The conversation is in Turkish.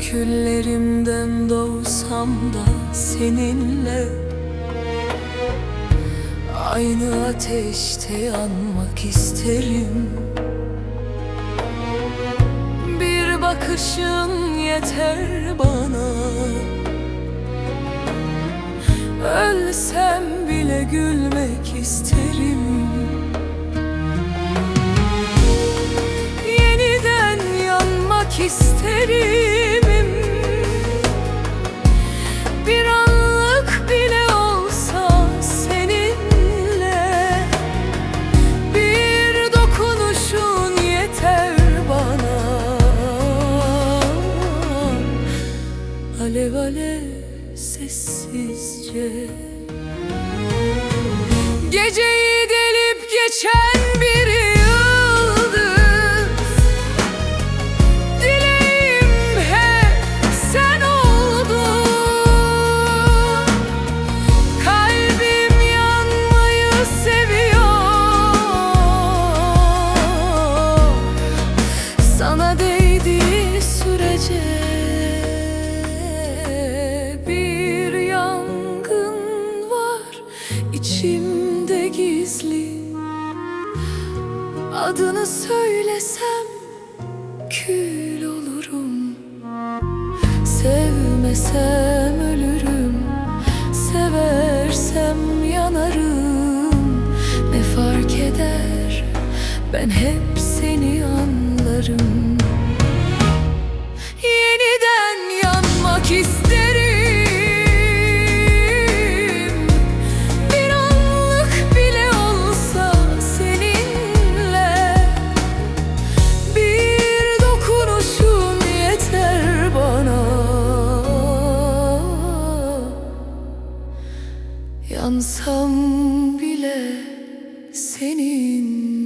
Küllerimden doğsam da seninle Aynı ateşte yanmak isterim. Bir bakışın yeter bana. Ölsem bile gülmek isterim. Yeniden yanmak isterim Alev alev sessizce. Geceyi delip geçen bir Adını söylesem kül olurum. Sevmesem ölürüm. Seversem yanarım. Ne fark eder? Ben hep seni anlarım Yansam bile senin